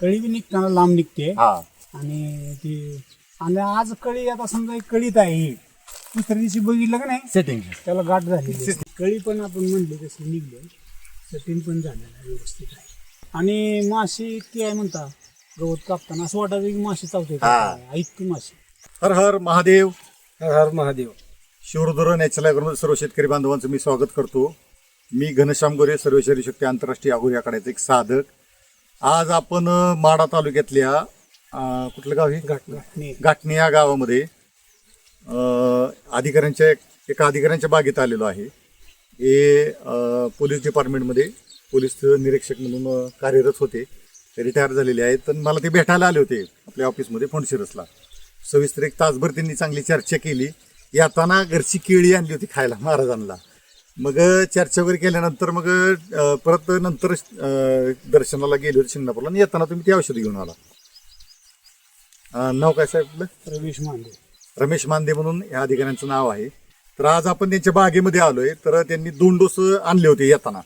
कळी बी निघताना लांब निघते. हा. आणि ती आणि आज कळी आता समजा एक कळीत आहे. ही दुसऱ्या दिवशी बघितलं का नाही? सेटिंग त्याला गाठ झालेली आहे. कळी पण आपण म्हणली तशी निघले. सेटिंग पण झालेलं आहे व्यवस्थित आहे. आणि माशी ती आहे म्हणता गवत कापताना. असं वाटतं की माशी चावते हा. ऐकतो माशी? हर हर महादेव. हर हर महादेव. शिवरुद्र नॅचरल ॲग्रोमध्ये सर्व शेतकरी बांधवांचं मी स्वागत करतो. मी घनश्याम गोरे सर्व शहरी शक्ती आंतरराष्ट्रीय आघोरी आखाड्याचे एक साधक. आज आपण माडा तालुक्यातल्या अं, कुठलं गाव हे गाठणे गाठणी या गावामध्ये अं, अधिकाऱ्यांच्या एका अधिकाऱ्यांच्या बागेत आलेलो आहे. हे अं, पोलीस डिपार्टमेंटमध्ये पोलीस निरीक्षक म्हणून अं, कार्यरत होते. रिटायर झालेले आहेत. तर मला ते भेटायला आले होते आपल्या ऑफिसमध्ये फोंडशिरसला. सविस्तर एक तासभर त्यांनी चांगली चर्चा केली. येताना घरची केळी आणली होती खायला महाराजांना. मग चर्चा वगैरे केल्यानंतर मग परत नंतर दर्शनाला गेले होते शिंगणापूरला आणि येताना तुम्ही ते औषध घेऊन आला. नाव काय साहेब रवीश मांडे. रमेश मांदे म्हणून या अधिकाऱ्यांचं नाव आहे. तर आज आपण त्यांच्या बागेमध्ये आलोय. तर त्यांनी दोन डोस आणले होते येताना.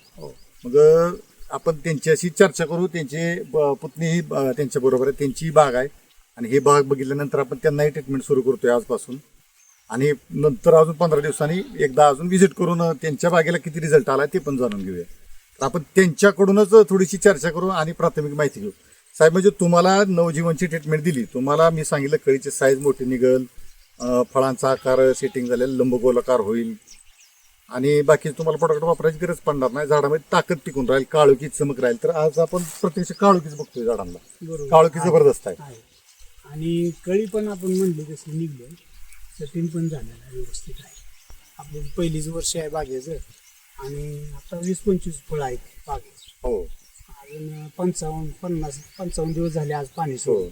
मग अं, आपण त्यांच्याशी चर्चा करू. त्यांचे पुतणी ही त्यांच्या बरोबर आहे. त्यांची बाग आहे. आणि ही बाग बघितल्यानंतर आपण त्यांनाही ट्रीटमेंट सुरू करतोय आजपासून. आणि नंतर अजून पंधरा दिवसांनी एकदा अजून व्हिजिट करून त्यांच्या बागेला किती रिझल्ट आला ते पण जाणून घेऊया. तर आपण त्यांच्याकडूनच थोडीशी चर्चा करू आणि प्राथमिक माहिती घेऊ. साहेब म्हणजे तुम्हाला नवजीवनची ट्रीटमेंट दिली. तुम्हाला मी सांगितलं कळीची साईज मोठी निघल फळांचा आकार सेटिंग झालेला लंबगोलाकार होईल. आणि बाकी तुम्हाला प्रोडक्ट वापरायची गरज पडणार नाही. झाडामध्ये ताकद टिकून राहील काळोखी चमक राहील. तर आज आपण प्रत्यक्ष काळोखीच बघतोय झाडांना. काळोखी जबरदस्त आहे. आहे. आणि कळी पण आपण म्हणली तशी निघले. सेटिंग पण झालेलं आहे व्यवस्थित आहे. आपलं पहिलीच वर्ष आहे बागेचं आणि आता वीस पंचवीस फळं आहेत बागेत हो. अजून पंचावन्न पन्नास पंचावन्न दिवस झाले आज पाणी हो. सोडून.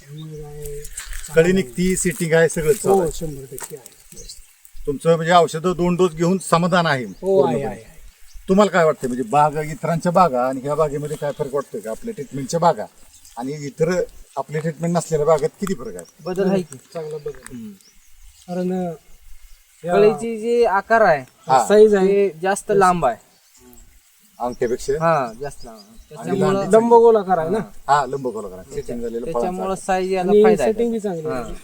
त्यामुळे काय कळी निघती सेटिंग आहे सगळं चालू हो आहे. शंभर टक्के आहे. व्यवस्थित. तुमचं म्हणजे औषधं दोन डोस घेऊन समाधान आहे हो आहे पूर्णपणे. आहे आहे. तुम्हाला काय वाटतं म्हणजे बाग इतरांच्या बागा आणि ह्या बागेमध्ये काय फरक वाटतोय का? आपल्या ट्रीटमेंटच्या बागा आणि इतर आपली ट्रीटमेंट नसलेल्या बागात किती फरक आहे? बदल आहे की? चांगला बदल कारण कळीची जी आकार हा. आहे साईज आहे जास्त लांब आहे. अंगठ्यापेक्षा? हा जास्त लांब आहे. त्याच्यामुळं लांबी लंबगोलाकार आहे ना? हा. लंबगोल करा सेटिंग झालेलं त्याच्यामुळं साईज याला आणि फायदा सेटिंग आहे बी चांगली आहे.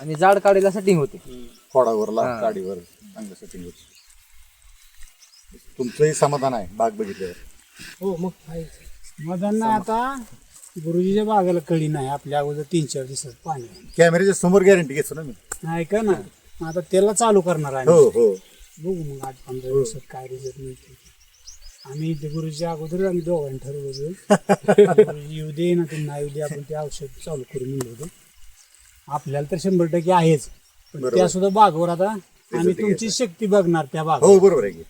आणि जाड काढीला सेटिंग होते. खोडावर ला. काडीवर चांगलं सेटिंग होत. तुमचंही समाधान आहे बाग बघितल्यावर. हो मग आहे. मधांना आता. गुरुजीच्या बागेला कळी नाही. आपल्या अगोदर तीन चार दिवसात पाणी. कॅमेऱ्याच्या समोर गॅरंटी घेतो ना मी. नाही का ना? आता त्याला चालू करणार आहे हो हो. बघू मग आठ पंधरा दिवसात काय रिझल्ट मिळते. आम्ही ते गुरुजीच्या अगोदर आम्ही दोघांनी ठरवलं गुरुजी येऊ दे ना ते नाही येऊ दे आपण ते औषध चालू करू म्हणलं होतं आपल्याला तर शंभर टक्के आहेच. पण. त्या सुद्धा बागवर आता आम्ही. तुमची शक्ती बघणार त्या बाग हो बरोबर आहे की.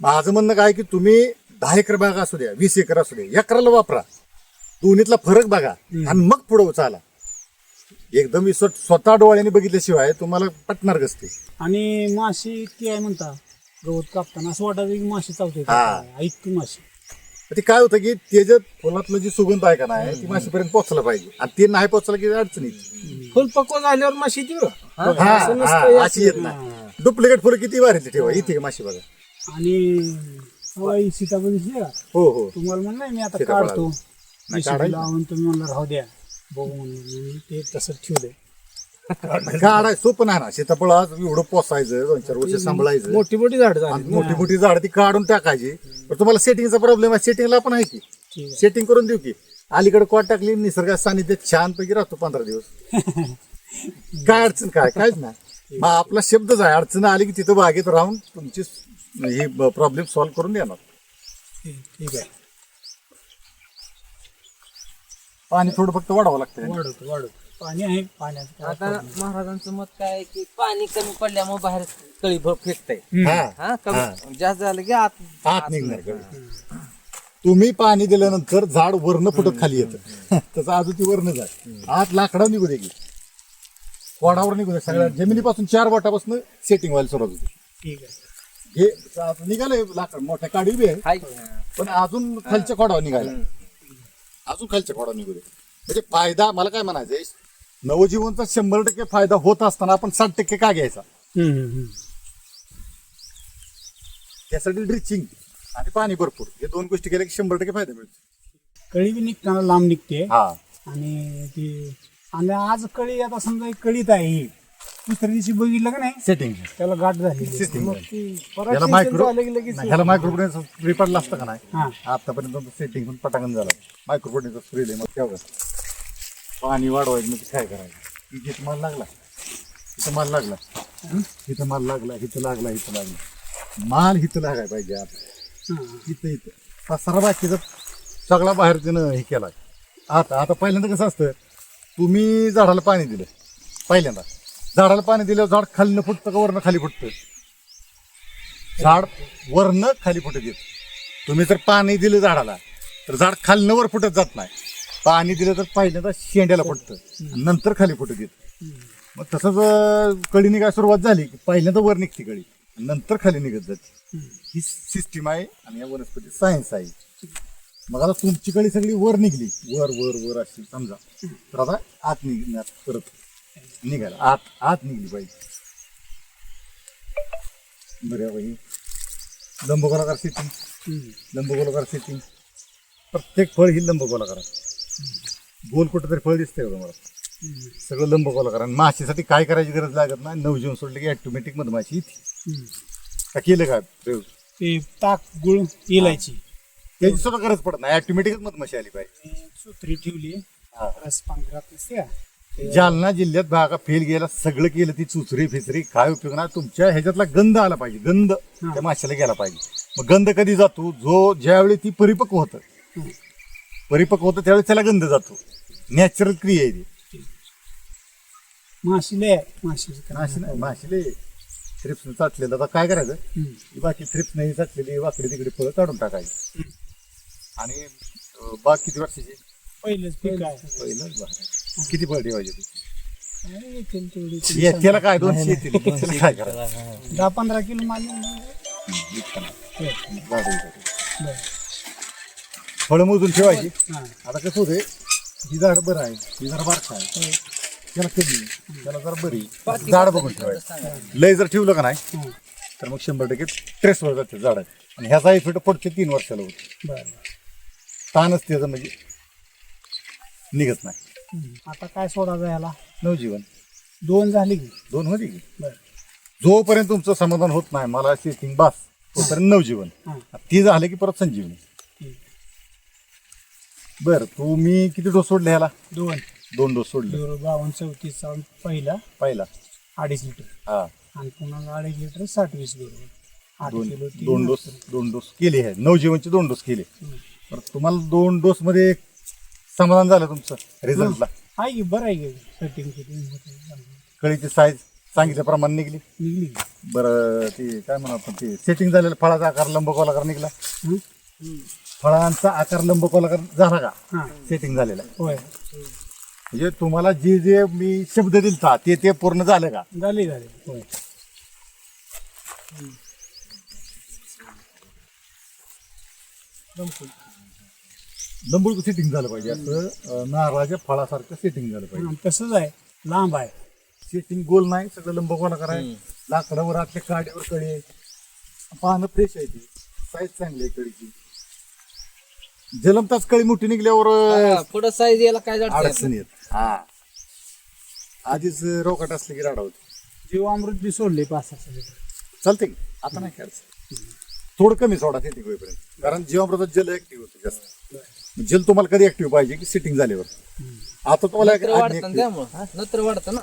माझं म्हणणं काय की तुम्ही दहा एकर बाग असू द्या वीस एकर असू द्या एकराला वापरा. दोन्हीतला फरक बघा आणि मग पुढे चाला एकदम मी स्व- स्वतः डोळ्याने बघितल्याशिवाय तुम्हाला पटणार कसते आणि माशी ती आहे म्हणता गवत कापताना असं वाटतं की माशी चावते हा. ऐकतो माशी. ते काय होतं की त्याच्यात फुलातलं जी सुगंध आहे का नाही ती माशीपर्यंत पोहोचलं पाहिजे. आणि ते नाही पोहोचलं की अडचणीत. फुल पक्व झाल्यावर माशी येते बरं. हा, असं नसतं, हा, हे अशी येत नाही. डुप्लिकेट फुलं किती वारीतली ठेवा इथे का माशी बघा. आणि का? हो हो. तुम्हाला म्हणलं मी आता काढतो. JCB काढायचं. लावून तुम्ही म्हणलं राहू द्या बघू म्हणलं ते तसंच ठेवलंय. काढाय सोपं नाही ना. सीताफळ आज एवढं पोसायचं दोन चार वर्ष सांभाळायचं. मोठी मोठी झाड आणि झाली मोठी मोठी झाड ती काढून टाकायची. पण तुम्हाला सेटिंगचा प्रॉब्लेम आहे सेटिंगला पण आहे की. ठीक आहे. सेटिंग करून देऊ की. अलीकडे कॉट टाकली निसर्गात सानिध्यात छानपैकी राहतो पंधरा दिवस. काय अडचण काय काहीच नाही. मग आपला शब्दच आहे अडचण आली की तिथं बागेत राहून तुमची ही प्रॉब्लेम सॉल्व्ह करून देणार. ठीक आहे. पाणी थोडं फक्त वाढावं लागतं वाढवतो वाढवतो पाणी आहे पाण्याचं काय आता problem नाही. महाराजांचं मत काय आहे की पाणी कमी पडल्यामुळे बाहेर कळी भर फेकताय. हा. हा कमी जास्त झालं की आत आत निघणार गळी. तुम्ही पाणी दिल्यानंतर झाड वरनं फुटत खाली येतं? त्याचं अजून ती वरनं जाय आत लाकडावर निघू दे की. कोडावर निघू दे. सगळ्या जमिनीपासून चार बोटापासून सेटिंग व्हायला सुरुवात होती. ठीक आहे. हे आता निघालंय लाकड. मोठ्या काडी बी आहे. हाय. पण अजून खालच्या खोडावर निघायला. अजून खालच्या खोडावर निघू दे. म्हणजे फायदा मला काय म्हणायचंय नवजीवनचा शंभर टक्के फायदा होत असताना आपण साठ टक्के का घ्यायचा. त्यासाठी ड्रिचिंग आणि पाणी भरपूर हे दोन गोष्टी केल्या की शंभर टक्के फायदा मिळतो. कळी बी निघताना लांब निघते. हा. आणि ती आणि आज कळी आता समजा कळीत आहे ही. दुसऱ्या दिवशी बघितलं का नाही? सेटिंग त्याला गाठ झाली. Setting. मग झाली. ती परत याला season मायक्रो झालं की लगेच ह्याला मायक्रोप्रोटेन्स स्प्रे पडला असतं का नाही? आतापर्यंत सेटिंग पण पटाकन झालं. मायक्रोप्रोटेन्सचा स्प्रे लय मग तेव्हा पाणी वाढवायचं म्हणजे काय करायचं? इथे माल लागला. इथं माल लागला. इथं माल लागला इथं लागला इथं लागला. माल इथं लागाय पाहिजे आता. हा. इथं इथं. पसारा बाकीचा सगळा बाहेर त्यानं हे केला आता आता पहिल्यांदा कसं असतं? तुम्ही झाडाला पाणी दिलं. पहिल्यांदा. झाडाला पाणी दिलं झाड खालीनं फुटतं का वरनं खाली फुटतं? झाड वरनं खाली फुटत येत. तुम्ही जर पाणी दिलं झाडाला तर झाड खालनं वर फुटत जात नाही. पाणी दिलं तर पहिल्यांदा शेंड्याला फुटतं. नंतर खाली फुटत येत. मग तसंच कळीने कळी निघायला सुरुवात झाली की पहिल्यांदा वर निघते कळी. नंतर खाली निघत जाते. ही सिस्टीम आहे आणि या वनस्पती सायन्स आहे. मग आता तुमची कळी सगळी वर निघली. वर वर वर अशी समजा. तर आता आत निघण्यात परत निघायला आत आत निघली पाहिजे बरं बाई. लंबगोलाकार हम्म. लंबगोलाकार सेटिंग प्रत्येक फळ ही लंबगोलाकार गोल कुठं तरी फळ दिसतंय बघा मला. सगळं लंबगोलाकार आणि माशीसाठी काय करायची गरज लागत नाही? नवजीवन सोडले की ऑटोमॅटिक मधमाशी येते. हम्म. का केलं का? प्रयोग ते ताक गुळ इलायची त्याची सुद्धा गरज पडत नाही. ऑटोमॅटिकच मधमाशी आली पाहिजे सुत्री ठेवली. रस पांघरात नसते का? ते जालना जिल्ह्यात बागा फेल गेला सगळं केलं ती चुचरी फिचरी काय उपयोग नाही. तुमच्या ह्याच्यातला गंध आला पाहिजे गंध त्या माशाला गेला पाहिजे. मग गंध कधी जातो? जो ज्यावेळी ती परिपक्व होतं. परिपक्व होतं त्यावेळी त्याला गंध जातो. नॅचरल क्रिया आहे ती. माशी लय आहे, माशीचं काय माशी नाही माशीले थ्रिप्स चाटलेलं. आता काय करायचं? बाकी थ्रिप्स नाही चाटलेली वाकडी तिकडे फळं काढून टाकायची. आणि बाग किती वर्षाची? पहिलंच पहिलंच आहे. किती फळ ठेवायचे काय येतील तेवढी ये, त्याला काय दोनशे येतील त्याला काय करायचं दहा पंधरा किलो माल. झाडं. फळं मोजून ठेवायची हा. आता कसं होतंय ही झाड बरं आहे ही जरा बारका आहे त्याला कमी त्याला जरा बरी झाड बघून ठेवायचं लय जर ठेवलं का नाही हा. तर मग शंभर टक्के ट्रेसवर जाते झाड आणि ह्याचा इफेक्ट पुढच्या तीन वर्षाला होतो ताणच त्याचं म्हणजे निघत नाही. आता काय सोडायचं याला? नवजीवन. दोन झाली की. दोन होते की? बरं. जोपर्यंत तुमचं समाधान होत नाही मला सेटिंग बास तोपर्यंत नवजीवन. हा. ती झाले की परत संजीवनी. बरं तुम्ही किती डोस सोडले ह्याला? दोन. दोन डोस सोडले. झिरो बावन्न चौतीसचा पहिला. पहिला. अडीच लिटर. हा. आणि पुन्हा अडीच लिटर साठ वीस बरोबर आठ दोन किलो तीन दोन डोस. दोन डोस केले आहे नवजीवनचे दोन डोस केले. बरं तुम्हाला दोन डोस मध्ये समाधान झालं तुमचं रिझल्टला आहे की बरं आहे की सेटिंग कळीची साईज सांगितल्याप्रमाणे निघली. निघली. बरं ते काय म्हणा आपण ते सेटिंग झालेलं फळाचा आकार लंबगोलाकार निघला? फळांचा आकार लंबगोलाकार झाला का? हा. सेटिंग झालेला. होय. म्हणजे तुम्हाला जे जे मी शब्द दिलता ते ते पूर्ण झालं का? झाली झाली. होय. लंबूळ सेटिंग झालं पाहिजे. असं नारळाच्या फळासारखं सेटिंग झालं पाहिजे. तसंच आहे. लांब आहे. सेटिंग गोल नाही सगळं लंबगोलाकार आहे? लाकडावर आतल्या काडीवर कळी आहे. पानं फ्रेश आहे ती. साईज चांगली आहे कळीची. जलमताच कळी मोठी निघल्यावर पुढं साईज यायला काय जात अडचण येत. हा. आधीच रोकट असले की राडा होते. जीवामृत बी सोडले पाच चालते की? आता नाही काय थोडं कमी सोडा सेटिंग होईपर्यंत. कारण जीवामृतात जल ऍक्टिव्ह होतं जास्त. जल तुम्हाला कधी ऍक्टिव्ह पाहिजे की सेटिंग झाल्यावर? आता तुम्हाला नत्र वाढतं ना त्यामुळं नत्र वाढतं ना?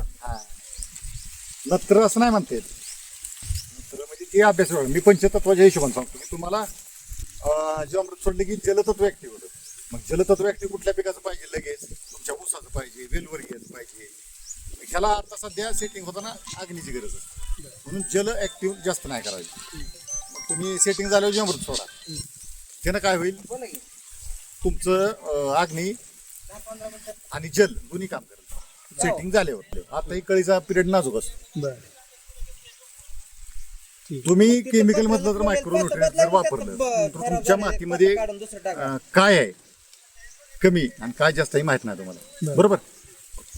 नत्र असं नाही म्हणते नत्र म्हणजे ते अभ्यास वेगळा. मी पंचतत्वाच्या हिशोबाने सांगतो की तुम्हाला अं, जीवामृत सोडले की जलतत्व ऍक्टिव्ह होतं. मग जलतत्व ऍक्टिव्ह कुठल्या पिकाचं पाहिजे? लगेच. तुमच्या ऊसाचं पाहिजे वेलवर्गीयाचं पाहिजे. मग ह्याला आता सध्या सेटिंग होताना अग्नीची गरज. असते म्हणून जल ऍक्टिव्ह जास्त नाही करायची. मग तुम्ही सेटिंग झाल्यावर जीवामृत सोडा. त्यानं काय होईल? बोला की. तुमचं अग्नी आणि जल दोन्ही काम करेल सेटिंग झाल्यावर आता ही कळीचा पिरियड नाजूक असतो. तुम्ही केमिकल मधलं जर मायक्रो जर वापरलं तर तुमच्या मातीमध्ये काय आहे? कमी आणि काय जास्त आहे माहीत नाही तुम्हाला. बरोबर?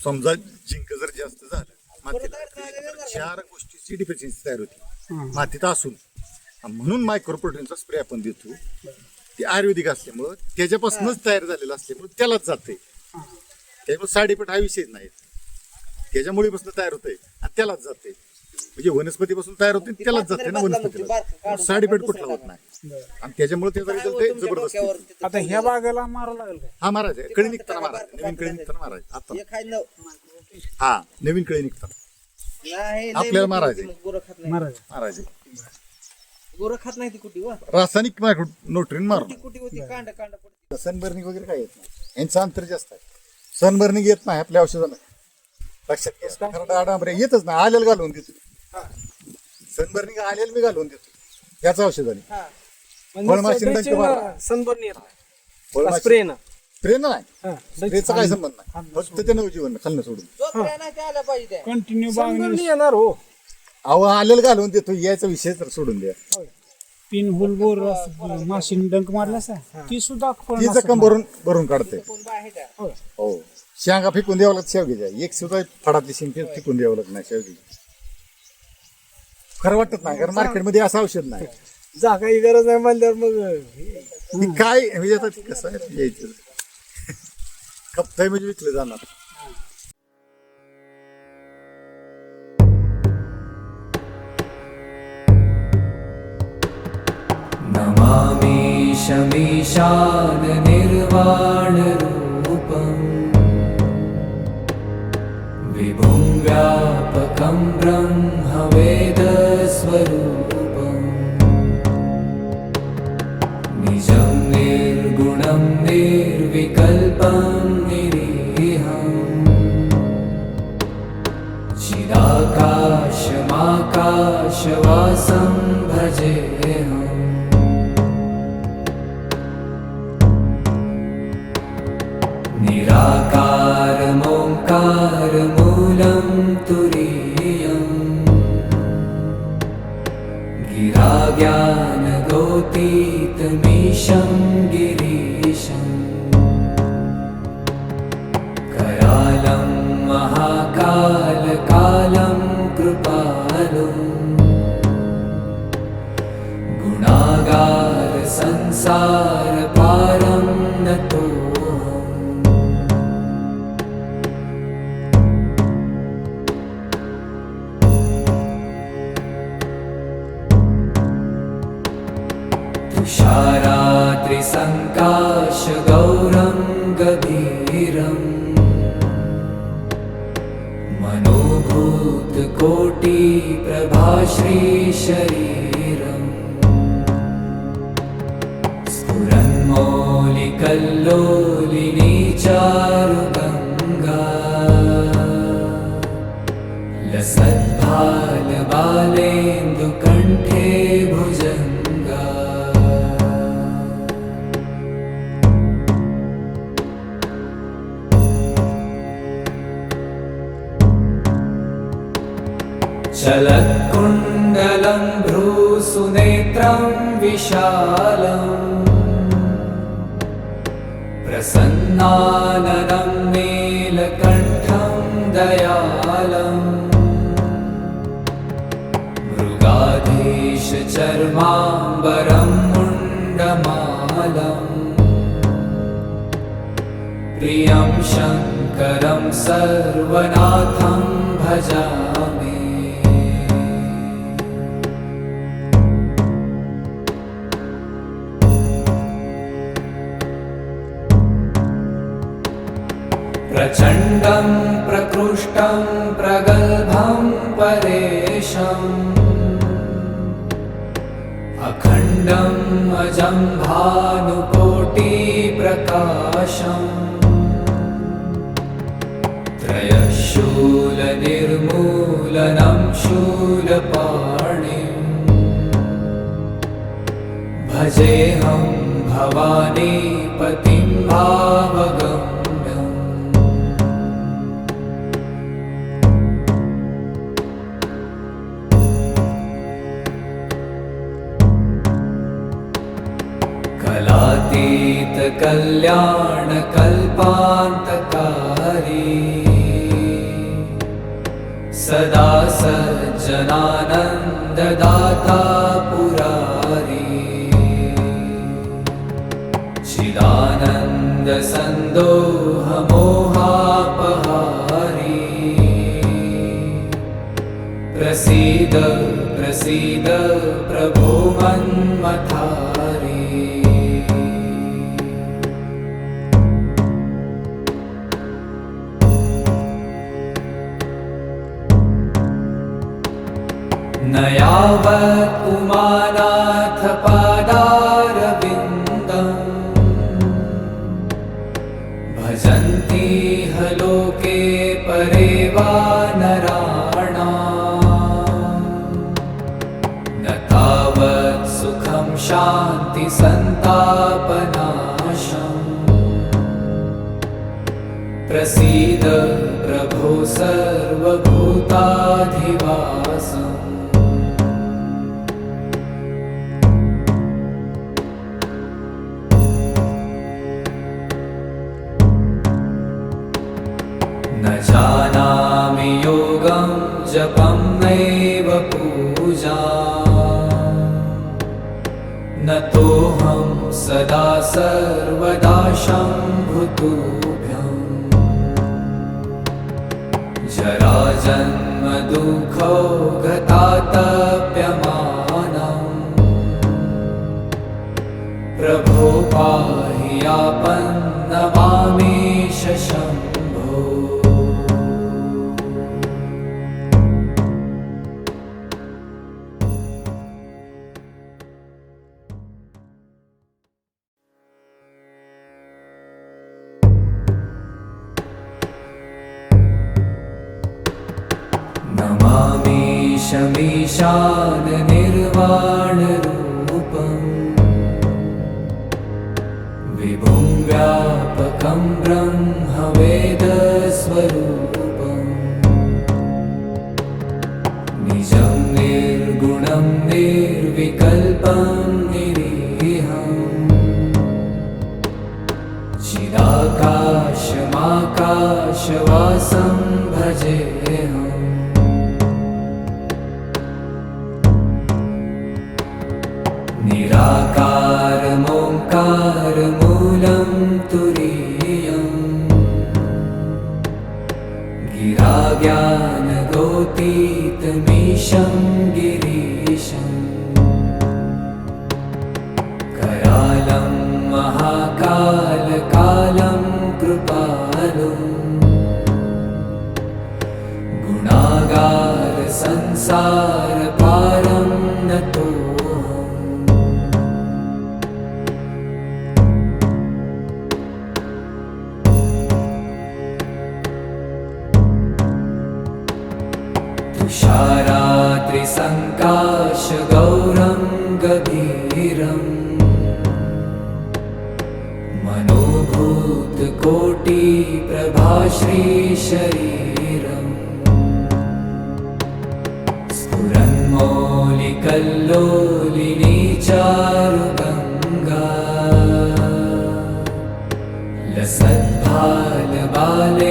समजा जिंक जर जास्त झालं मातीला तर चार गोष्टीची डिफिशियन्सी तयार होती. हा. मातीत असून. म्हणून मायक्रो प्रोटीनचा स्प्रे आपण देतो. ती आयुर्वेदिक असल्यामुळं त्याच्यापासूनच तयार झालेलं असल्यामुळे त्यालाच जाते त्यामुळे साईड इफेक्ट हा विषयच नाही. त्याच्या मुळीपासून तयार होते आणि त्यालाच जाते म्हणजे वनस्पतीपासून तयार होते आणि त्यालाच जाते ना वनस्पतीला. साईड इफेक्ट कुठला होत नाही. आणि त्याच्यामुळे त्याचा रिझल्ट आहे जबरदस्त. आता ह्या बागेला मारा लागेल हा महाराज आहे कळी निघताना महाराज नवीन कळी निघताना महाराज आता. हा नवीन कळी निघताना आपल्याला मारायचे. मारा महाराज गोरं खात नाही ती कुठे वा. रासायनिक नोट्रीन मारून. कुठे होती? कांड कांड पडते. सनबर्निंग वगैरे काय येत नाही. यांचं अंतर जास्त आहे. सनबर्निंग येत नाही आपल्या औषधाला. लक्षात घ्या. येतच नाही. आलेल घालून देतो. सनबर्निंग आलेल मी घालून देतो. याच औषधाने. फळमाशी आणि. सनबर्न येत स्प्रे ना. स्प्रे नाही. हा. स्प्रेचा काय संबंध नाही. फक्त ते नवजीवन खाल्लं सोडून. जो काय नाही ते आला पाहिजे. त्या. कंटिन्यू सनबर्न बागणी. येणार हो. अहो आलेल घालून देतो याचा विषय तर सोडून द्या. पिन होल बोर माशीन डंक मारला असा ती सुद्धा ती जखम भरून भरून काढते. हो. शेंगा फेकून द्यावं लागत शेवगीच्या एक सुद्धा फडातली शेंग फे- फेकून द्यावं लागत नाही शेवगी. खरं वाटत नाही कारण मार्केटमध्ये असं औषध नाही. जागाही गरज नाही म्हणल्यावर मग हे. काय म्हणजे आता कसं आहे? यायचं. खपताय म्हणजे विकलं जाणार. नमामि शमीशान निर्वाणरूपम् विभुं व्यापकं ब्रह्मवेदस्वरूपम्। निजं निर्गुणं निर्विकल्पं निरीहम्। चिदाकाशमाकाशवासं भजेऽहम् ज्ञानगोतीतमीशं गिरीशम् करालं महाकालकालं कृपालम् गुणागारसंसारपारं संसारपारं नतु। तुषारात्रिसङ्काशगौरं गभीरम् मनोभूतकोटिप्रभाश्रीशरीरम्। स्फुरन्मौलिकल्लोलिनी चारुगङ्गा लसद्भालबालेन्दुकण्ठे चलत्कुण्डलं भ्रूसुनेत्रं विशालम् प्रसन्नाननं नीलकण्ठं दयालम् मृगाधीशचर्माम्बरं मुण्डमालम् प्रियं शङ्करं सर्वनाथं भजामि प्रचण्डं प्रकृष्टं प्रगल्भं परेशम्। अखण्डम् अजं भानुकोटिप्रकाशम् त्रयशूलनिर्मूलनं शूलपाणिम्। भजेऽहं भवानी पतिं कलातीतकल्याणकल्पान्तकारी सदा सज्जनानन्ददाता पुरारी। मन्दसन्दोहमोहापहारी प्रसीद प्रसीद प्रभो मन्मथारी यावत् उमानाथ पादारविन्दम् भजन्ति ह लोके परे वा नराणा। न तावत् सुखं शान्ति सन्तापनाशम्। प्रसीद प्रभो सर्वभूताधिवासम् जानामि योगं जपं नैव पूजा। न तोऽहं सदा सर्वदा शम्भुतुभ्यम् जराजन्म दुःखौ गतातप्यमानम् प्रभो पाहि आपन्नमामेश शम्भो नमामि शमीशान निर्वाणरूपम् विभुं व्यापकं ब्रह्मवेदस्वरूपम् निजं निर्गुणं निर्विकल्पं निरीहम् चिदाकाशमाकाशवासं भजेऽहम् निराकारमोङ्कारमूलं तुरीयम् गिराज्ञानगोतीतमीशं गिरीशम् करालं महाकालकालं कृपालुम् गुणागार संसार तुषारात्रिसङ्काशगौरं गभीरम् मनोभूतकोटिप्रभाश्रीशरीरम्। स्फुरन्मौलिकल्लोलिनी चारुगङ्गा लसद्भालबालेन्दुकण्ठे